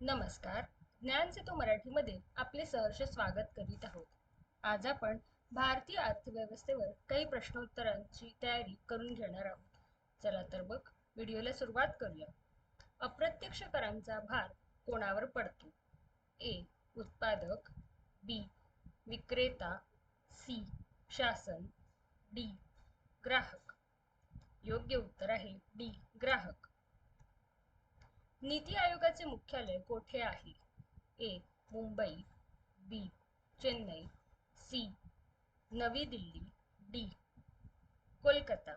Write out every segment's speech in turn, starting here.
नमस्कार. ज्ञान सेतू मराठीमध्ये आपले सहर्ष स्वागत करीत आहोत. आज आपण भारतीय अर्थव्यवस्थेवर काही प्रश्नोत्तरांची तयारी करून घेणार आहोत. चला तर मग व्हिडिओला सुरुवात करूया. अप्रत्यक्ष करांचा भार कोणावर पडतो? ए. उत्पादक. बी. विक्रेता. सी. शासन. डी. ग्राहक. योग्य उत्तर आहे डी. ग्राहक. नीती आयोगाचे मुख्यालय कोठे आहे? A Mumbai B Chennai C नवी दिल्ली डी कोलकाता.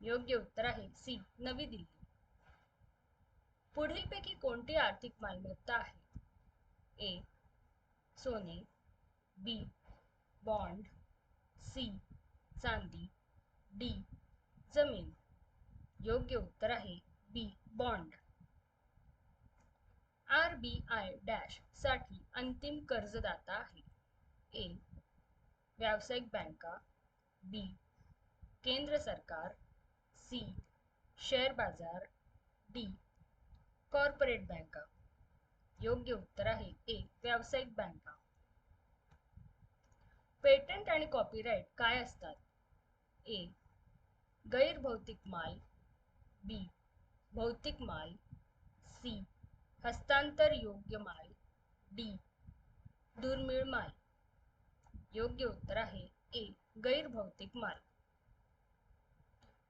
योग्य उत्तर आहे सी नवी दिल्ली. पुढीलपैकी कोणती आर्थिक मालमत्ता आहे? ए सोने बी बॉन्ड सी चांदी डी जमीन. योग्य उत्तर आहे B bond. R B I डॅशसाठी अंतिम कर्जदाता आहे. ए. व्यावसायिक बँका. बी. केंद्र सरकार. सी. शेअर बाजार. डी. कॉर्पोरेट बँका. योग्य उत्तर आहे ए. व्यावसायिक बँका. पेटंट आणि कॉपीराईट काय असतात? ए. गैरभौतिक माल. बी. भौतिक माल. सी. हस्तांतर योग्य माल. डी. दुर्मिळ माल. योग्य उत्तर आहे ए. गैरभौतिक माल.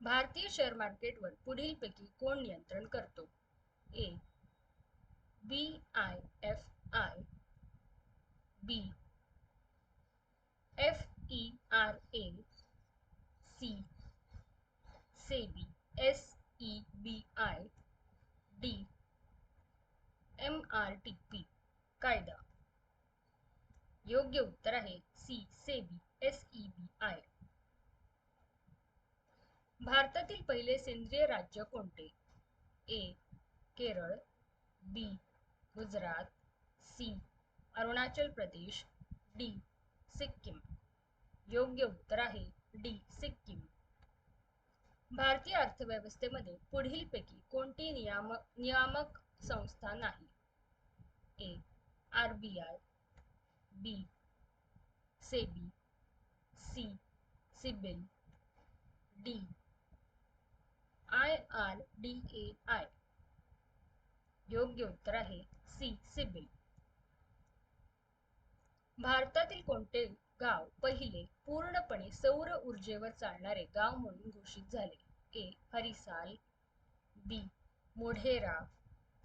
भारतीय शेअर मार्केटवर पुढीलपैकी कोण नियंत्रण करतो? A. B I F I B F E R A C SEBI S E B I M R T P कायदा. योग्य उत्तर आहे C SEBI S E B I भारतातील पहिले सेंद्रिय राज्य कोणते? A Kerala B Gujarat C Arunachal Pradesh D Sikkim. योग्य उत्तर आहे डी सिक्कीम. भारतीय अर्थव्यवस्थेमध्ये पुढीलपैकी कोणती नियामक नियामक संस्था नाही? A R B I B SEBI C CIBIL D I R D A I योग्य उत्तर आहे सी सिबिल भारतातील कोणते गाव पहिले पूर्णपणे सौर ऊर्जेवर चालणारे गाव म्हणून घोषित झाले? A Harisal B Modhera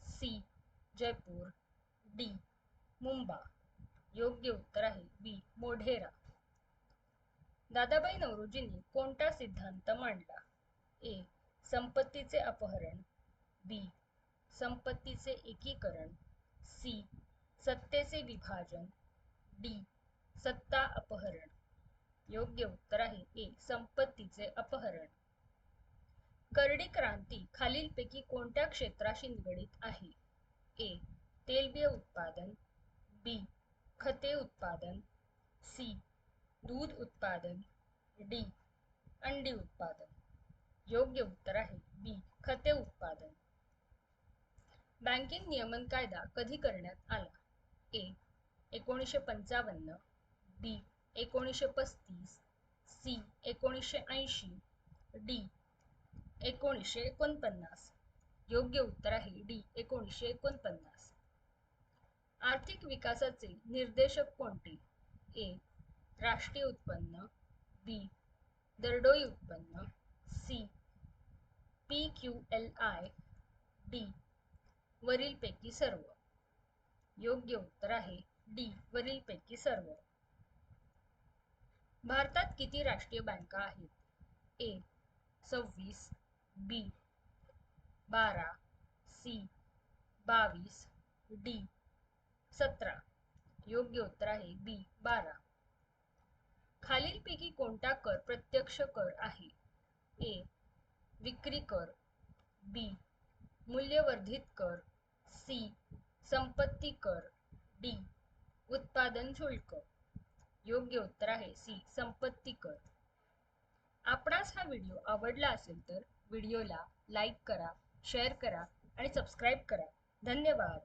C Jaipur D. Mumba. योग्य उत्तर आहे बी. मोढेरा. दादाबाई नवरोजींनी कोणता सिद्धांत मांडला? ए. संपत्तीचे अपहरण. बी. संपत्तीचे एकीकरण. सी. सत्तेचे विभाजन. डी. सत्ता अपहरण. योग्य उत्तर आहे ए. संपत्तीचे अपहरण. करडी क्रांती खालीलपैकी कोणत्या क्षेत्राशी निगडीत आहे? ए. तेलबिय उत्पादन बी खते उत्पादन सी दूध उत्पादन डी अंडी उत्पादन. योग्य उत्तर आहे बी खते उत्पादन. बँकिंग नियमन कायदा कधी करण्यात आला? ए एकोणीसशे पंचावन्न बी एकोणीसशे पस्तीस सी एकोणीसशे ऐंशी डी एकोणीसशे एकोणपन्नास. योग्य उत्तर आहे डी एकोणीसशे एकोणपन्नास. आर्थिक विकासाचे निर्देशक कोणते? ए. राष्ट्रीय उत्पन्न बी. दरडोई उत्पन्न C. P Q L I D. वरीलपैकी सर्व. योग्य उत्तर आहे डी. वरीलपैकी सर्व. भारतात किती राष्ट्रीय बँका आहेत? ए. सव्वीस बी. बारा सी. बावीस डी. सतरा. योग्य उत्तर आहे बी बारा. खालीलपैकी कोणता कर प्रत्यक्ष कर आहे? ए विक्री कर. बी मूल्यवर्धित कर. सी संपत्ती कर. डी उत्पादन शुल्क. योग्य उत्तर आहे सी संपत्ती कर. आपणास हा व्हिडिओ आवडला असेल तर व्हिडिओला लाईक करा शेअर करा आणि सबस्क्राईब करा. धन्यवाद.